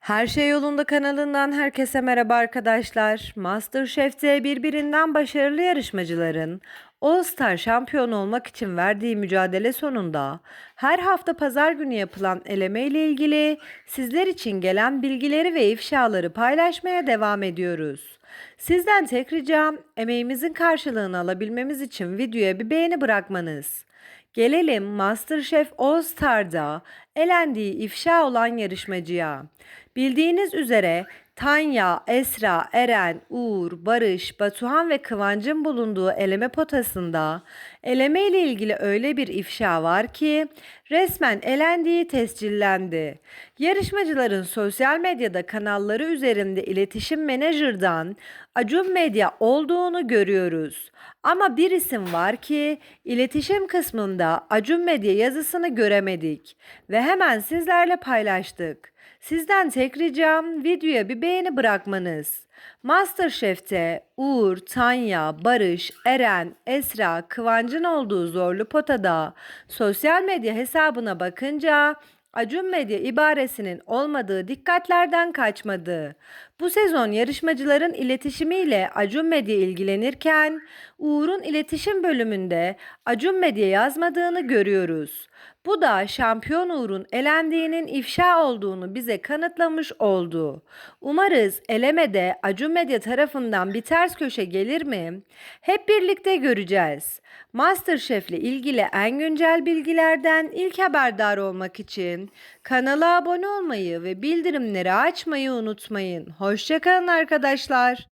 Her Şey Yolunda kanalından herkese merhaba arkadaşlar. MasterChef'te birbirinden başarılı yarışmacıların All Star şampiyon olmak için verdiği mücadele sonunda her hafta pazar günü yapılan eleme ile ilgili sizler için gelen bilgileri ve ifşaları paylaşmaya devam ediyoruz. Sizden tek ricam emeğimizin karşılığını alabilmemiz için videoya bir beğeni bırakmanız. Gelelim MasterChef All Star'da elendiği ifşa olan yarışmacıya. Bildiğiniz üzere Tanya, Esra, Eren, Uğur, Barış, Batuhan ve Kıvancın bulunduğu eleme potasında eleme ile ilgili öyle bir ifşa var ki resmen elendiği tescillendi. Yarışmacıların sosyal medyada kanalları üzerinde iletişim menajerdan Acun Medya olduğunu görüyoruz. Ama bir isim var ki iletişim kısmında Acun Medya yazısını göremedik ve hemen sizlerle paylaştık. Sizden tek ricam videoya bir beğeni bırakmanız. Masterchef'te Uğur, Tanya, Barış, Eren, Esra, Kıvancın olduğu zorlu potada sosyal medya hesabına bakınca Acun Medya ibaresinin olmadığı dikkatlerden kaçmadı. Bu sezon yarışmacıların iletişimiyle Acun Medya ilgilenirken Uğur'un iletişim bölümünde Acun Medya yazmadığını görüyoruz. Bu da şampiyon Uğur'un elendiğinin ifşa olduğunu bize kanıtlamış oldu. Umarız elemede Acun Medya tarafından bir ters köşe gelir mi? Hep birlikte göreceğiz. Masterchef ile ilgili en güncel bilgilerden ilk haberdar olmak için kanala abone olmayı ve bildirimleri açmayı unutmayın. Hoşçakalın arkadaşlar.